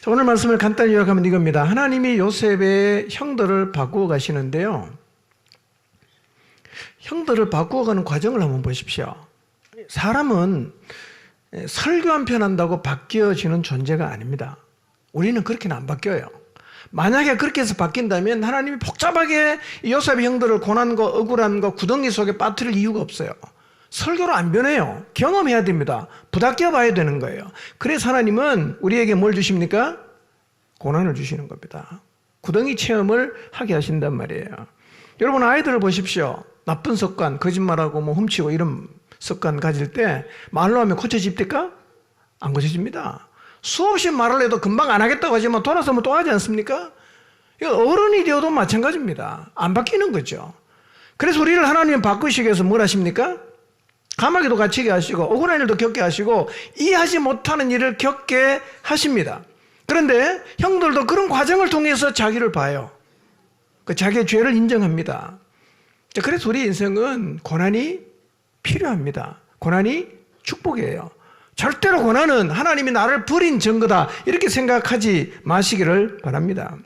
자, 오늘 말씀을 간단히 요약하면 이겁니다. 하나님이 요셉의 형들을 바꾸어 가시는데요. 형들을 바꾸어 가는 과정을 한번 보십시오. 사람은 설교 한 편 한다고 바뀌어지는 존재가 아닙니다. 우리는 그렇게는 안 바뀌어요. 만약에 그렇게 해서 바뀐다면 하나님이 복잡하게 요셉의 형들을 고난과 억울함과 구덩이 속에 빠뜨릴 이유가 없어요. 설교로 안 변해요. 경험해야 됩니다. 부닥겨 봐야 되는 거예요. 그래서 하나님은 우리에게 뭘 주십니까? 고난을 주시는 겁니다. 구덩이 체험을 하게 하신단 말이에요. 여러분 아이들을 보십시오. 나쁜 습관, 거짓말하고 뭐 훔치고 이런 습관 가질 때 말로 하면 고쳐집니까? 안 고쳐집니다. 수없이 말을 해도 금방 안 하겠다고 하지만 돌아서면 또 하지 않습니까? 어른이 되어도 마찬가지입니다. 안 바뀌는 거죠. 그래서 우리를 하나님 바꾸시기 위해서 뭘 하십니까? 감옥에도 갇히게 하시고 억울한 일도 겪게 하시고 이해하지 못하는 일을 겪게 하십니다. 그런데 형들도 그런 과정을 통해서 자기를 봐요. 그 자기의 죄를 인정합니다. 자, 그래서 우리 인생은 고난이 필요합니다. 고난이 축복이에요. 절대로 고난은 하나님이 나를 버린 증거다. 이렇게 생각하지 마시기를 바랍니다.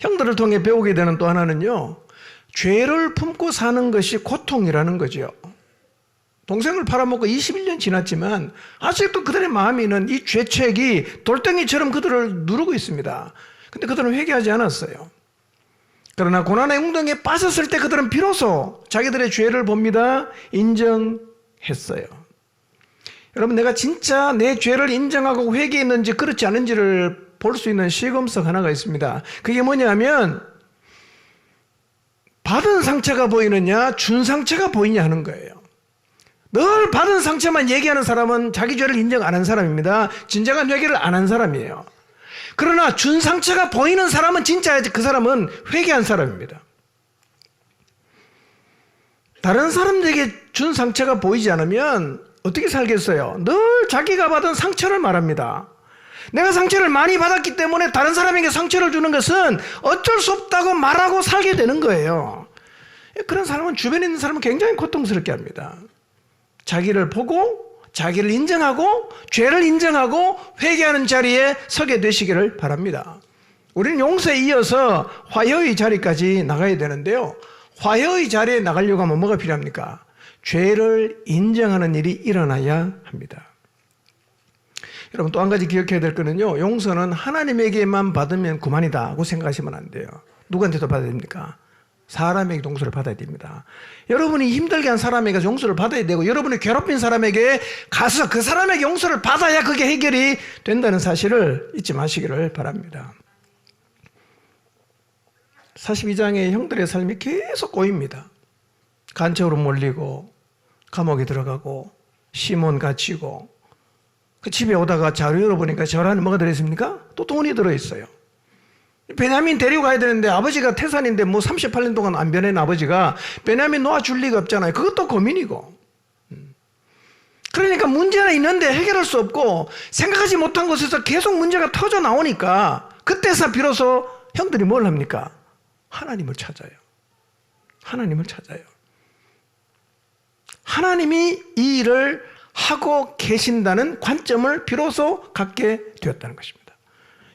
형들을 통해 배우게 되는 또 하나는요, 죄를 품고 사는 것이 고통이라는 거죠. 동생을 팔아먹고 21년 지났지만 아직도 그들의 마음에는 이 죄책이 돌덩이처럼 그들을 누르고 있습니다. 근데 그들은 회개하지 않았어요. 그러나 고난의 웅덩이에 빠졌을 때 그들은 비로소 자기들의 죄를 봅니다. 인정했어요. 여러분, 내가 진짜 내 죄를 인정하고 회개했는지 그렇지 않은지를 볼 수 있는 시금석 하나가 있습니다. 그게 뭐냐면, 받은 상처가 보이느냐, 준 상처가 보이냐 하는 거예요. 늘 받은 상처만 얘기하는 사람은 자기 죄를 인정 안 한 사람입니다. 진정한 회개를 안 한 사람이에요. 그러나 준 상처가 보이는 사람은 진짜 그 사람은 회개한 사람입니다. 다른 사람들에게 준 상처가 보이지 않으면 어떻게 살겠어요? 늘 자기가 받은 상처를 말합니다. 내가 상처를 많이 받았기 때문에 다른 사람에게 상처를 주는 것은 어쩔 수 없다고 말하고 살게 되는 거예요. 그런 사람은 주변에 있는 사람은 굉장히 고통스럽게 합니다. 자기를 보고 자기를 인정하고 죄를 인정하고 회개하는 자리에 서게 되시기를 바랍니다. 우리는 용서에 이어서 화해의 자리까지 나가야 되는데요. 화해의 자리에 나가려고 하면 뭐가 필요합니까? 죄를 인정하는 일이 일어나야 합니다. 여러분 또 한 가지 기억해야 될 거는요. 용서는 하나님에게만 받으면 그만이다고 생각하시면 안 돼요. 누구한테도 받아야 됩니까? 사람에게 용서를 받아야 됩니다. 여러분이 힘들게 한 사람에게 용서를 받아야 되고 여러분이 괴롭힌 사람에게 가서 그 사람에게 용서를 받아야 그게 해결이 된다는 사실을 잊지 마시기를 바랍니다. 42장의 형들의 삶이 계속 꼬입니다. 간첩으로 몰리고 감옥에 들어가고 시몬 갇히고 그 집에 오다가 자료 열어보니까 저 안에 뭐가 들어있습니까? 또 돈이 들어있어요. 베냐민 데리고 가야 되는데 아버지가 태산인데 뭐 38년 동안 안 변한 아버지가 베냐민 놓아줄 리가 없잖아요. 그것도 고민이고. 음. 그러니까 문제는 있는데 해결할 수 없고 생각하지 못한 곳에서 계속 문제가 터져 나오니까 그때서 비로소 형들이 뭘 합니까? 하나님을 찾아요. 하나님을 찾아요. 하나님이 이 일을 하고 계신다는 관점을 비로소 갖게 되었다는 것입니다.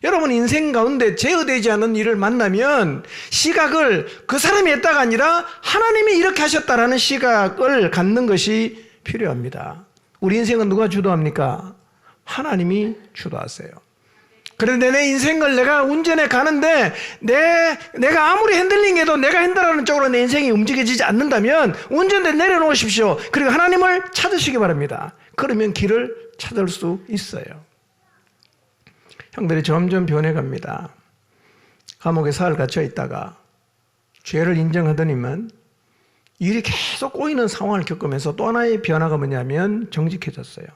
여러분 인생 가운데 제어되지 않은 일을 만나면 시각을 그 사람이 했다가 아니라 하나님이 이렇게 하셨다라는 시각을 갖는 것이 필요합니다. 우리 인생은 누가 주도합니까? 하나님이 주도하세요. 그런데 내 인생을 내가 운전해 가는데 내, 내가 아무리 핸들링해도 내가 핸들하는 쪽으로 내 인생이 움직여지지 않는다면 운전대 내려놓으십시오. 그리고 하나님을 찾으시기 바랍니다. 그러면 길을 찾을 수 있어요. 형들이 점점 변해갑니다. 감옥에 사흘 갇혀 있다가 죄를 인정하더니만 일이 계속 꼬이는 상황을 겪으면서 또 하나의 변화가 뭐냐면 정직해졌어요.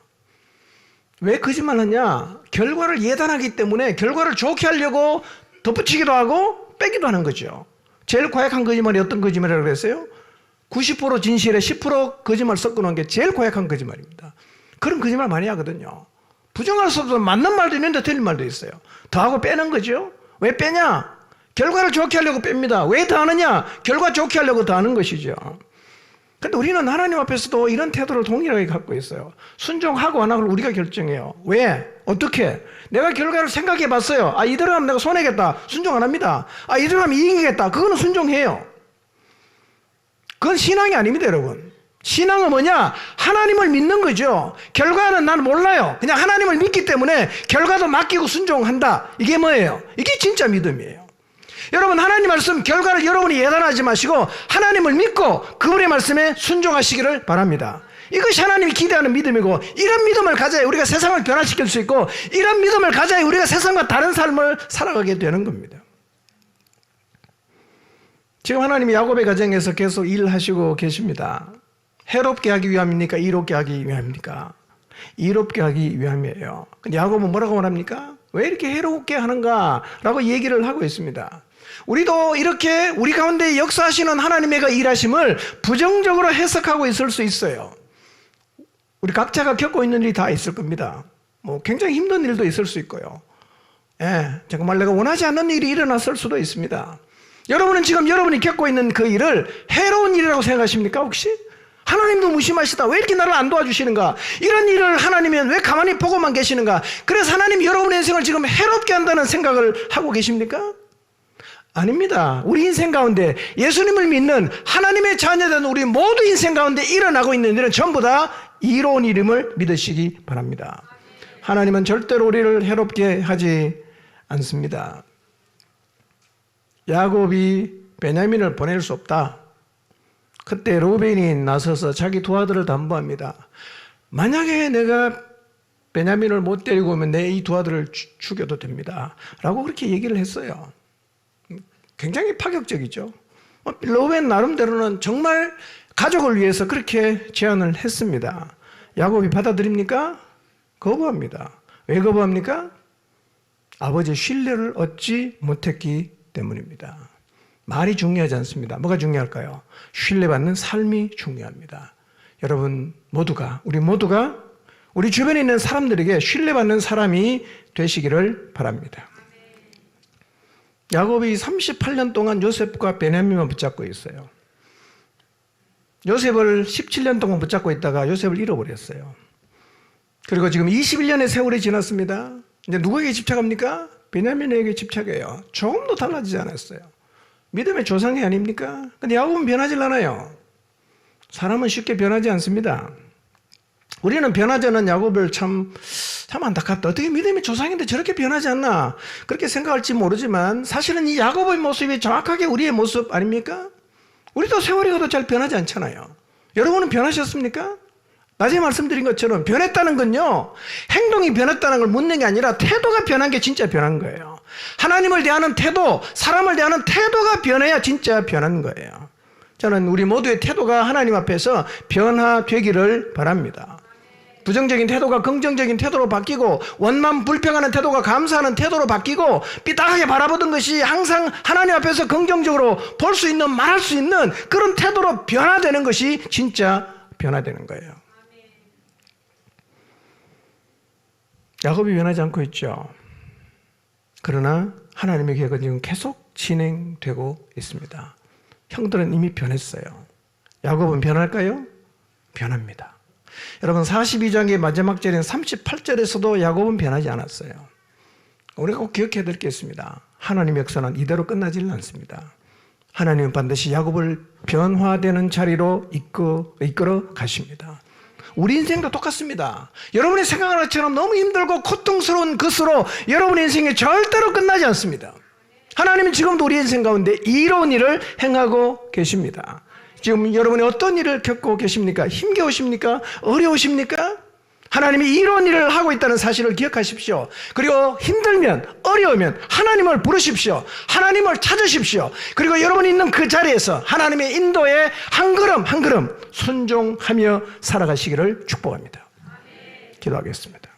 왜 거짓말 하냐? 결과를 예단하기 때문에 결과를 좋게 하려고 덧붙이기도 하고 빼기도 하는 거죠. 제일 고약한 거짓말이 어떤 거짓말이라고 그랬어요? 90% 진실에 10% 거짓말 섞어 놓은 게 제일 고약한 거짓말입니다. 그런 거짓말 많이 하거든요. 부정할 수 없어 맞는 말도 있는데 틀린 말도 있어요. 더하고 빼는 거죠. 왜 빼냐? 결과를 좋게 하려고 뺍니다. 왜 더하느냐? 결과 좋게 하려고 더하는 것이죠. 근데 우리는 하나님 앞에서도 이런 태도를 동일하게 갖고 있어요. 순종하고 안 하고를 우리가 결정해요. 왜? 어떻게? 내가 결과를 생각해 봤어요. 아, 이대로 하면 내가 손해겠다. 순종 안 합니다. 아, 이대로 하면 이기겠다. 그거는 순종해요. 그건 신앙이 아닙니다, 여러분. 신앙은 뭐냐? 하나님을 믿는 거죠. 결과는 난 몰라요. 그냥 하나님을 믿기 때문에 결과도 맡기고 순종한다. 이게 뭐예요? 이게 진짜 믿음이에요. 여러분 하나님 말씀 결과를 여러분이 예단하지 마시고 하나님을 믿고 그분의 말씀에 순종하시기를 바랍니다. 이것이 하나님이 기대하는 믿음이고 이런 믿음을 가져야 우리가 세상을 변화시킬 수 있고 이런 믿음을 가져야 우리가 세상과 다른 삶을 살아가게 되는 겁니다. 지금 하나님이 야곱의 가정에서 계속 일하시고 계십니다. 해롭게 하기 위함입니까? 이롭게 하기 위함입니까? 이롭게 하기 위함이에요. 근데 야곱은 뭐라고 말합니까? 왜 이렇게 해롭게 하는가? 라고 얘기를 하고 있습니다. 우리도 이렇게 우리 가운데 역사하시는 하나님의 그 일하심을 부정적으로 해석하고 있을 수 있어요. 우리 각자가 겪고 있는 일이 다 있을 겁니다. 뭐 굉장히 힘든 일도 있을 수 있고요. 예, 정말 내가 원하지 않는 일이 일어났을 수도 있습니다. 여러분은 지금 여러분이 겪고 있는 그 일을 해로운 일이라고 생각하십니까, 혹시? 하나님도 무심하시다. 왜 이렇게 나를 안 도와주시는가? 이런 일을 하나님은 왜 가만히 보고만 계시는가? 그래서 하나님이 여러분의 인생을 지금 해롭게 한다는 생각을 하고 계십니까? 아닙니다. 우리 인생 가운데 예수님을 믿는 하나님의 자녀된 우리 모두 인생 가운데 일어나고 있는 일은 전부 다 이로운 이름을 믿으시기 바랍니다. 하나님은 절대로 우리를 해롭게 하지 않습니다. 야곱이 베냐민을 보낼 수 없다. 그때 로벤이 나서서 자기 두 아들을 담보합니다. 만약에 내가 베냐민을 못 데리고 오면 내 이 두 아들을 죽- 죽여도 됩니다. 라고 그렇게 얘기를 했어요. 굉장히 파격적이죠. 어, 로벤 나름대로는 정말 가족을 위해서 그렇게 제안을 했습니다. 야곱이 받아들입니까? 거부합니다. 왜 거부합니까? 아버지의 신뢰를 얻지 못했기 때문입니다. 말이 중요하지 않습니다. 뭐가 중요할까요? 신뢰받는 삶이 중요합니다. 여러분 모두가 우리 모두가 우리 주변에 있는 사람들에게 신뢰받는 사람이 되시기를 바랍니다. 야곱이 38년 동안 요셉과 베냐민만 붙잡고 있어요. 요셉을 17년 동안 붙잡고 있다가 요셉을 잃어버렸어요. 그리고 지금 21년의 세월이 지났습니다. 이제 누구에게 집착합니까? 베냐민에게 집착해요. 조금도 달라지지 않았어요. 믿음의 조상이 아닙니까? 근데 야곱은 변하지 않아요. 사람은 쉽게 변하지 않습니다. 우리는 변하지 않는 야곱을 참, 참 안타깝다. 어떻게 믿음의 조상인데 저렇게 변하지 않나? 그렇게 생각할지 모르지만 사실은 이 야곱의 모습이 정확하게 우리의 모습 아닙니까? 우리도 세월이 가도 잘 변하지 않잖아요. 여러분은 변하셨습니까? 낮에 말씀드린 것처럼 변했다는 건요, 행동이 변했다는 걸 묻는 게 아니라 태도가 변한 게 진짜 변한 거예요. 하나님을 대하는 태도, 사람을 대하는 태도가 변해야 진짜 변한 거예요. 저는 우리 모두의 태도가 하나님 앞에서 변화되기를 바랍니다. 부정적인 태도가 긍정적인 태도로 바뀌고 원만 불평하는 태도가 감사하는 태도로 바뀌고 삐딱하게 바라보던 것이 항상 하나님 앞에서 긍정적으로 볼 수 있는 말할 수 있는 그런 태도로 변화되는 것이 진짜 변화되는 거예요. 야곱이 변하지 않고 있죠. 그러나 하나님의 계획은 지금 계속 진행되고 있습니다. 형들은 이미 변했어요. 야곱은 변할까요? 변합니다. 여러분 42장의 마지막 절인 38절에서도 야곱은 변하지 않았어요. 우리가 꼭 기억해야 될 게 있습니다. 하나님의 역사는 이대로 끝나지는 않습니다. 하나님은 반드시 야곱을 변화되는 자리로 이끌어 가십니다. 우리 인생도 똑같습니다. 여러분이 생각하는 것처럼 너무 힘들고 고통스러운 것으로 여러분의 인생이 절대로 끝나지 않습니다. 하나님은 지금도 우리 인생 가운데 이로운 일을 행하고 계십니다. 지금 여러분이 어떤 일을 겪고 계십니까? 힘겨우십니까? 어려우십니까? 하나님이 이런 일을 하고 있다는 사실을 기억하십시오. 그리고 힘들면, 어려우면 하나님을 부르십시오. 하나님을 찾으십시오. 그리고 여러분이 있는 그 자리에서 하나님의 인도에 한 걸음 한 걸음 순종하며 살아가시기를 축복합니다. 기도하겠습니다.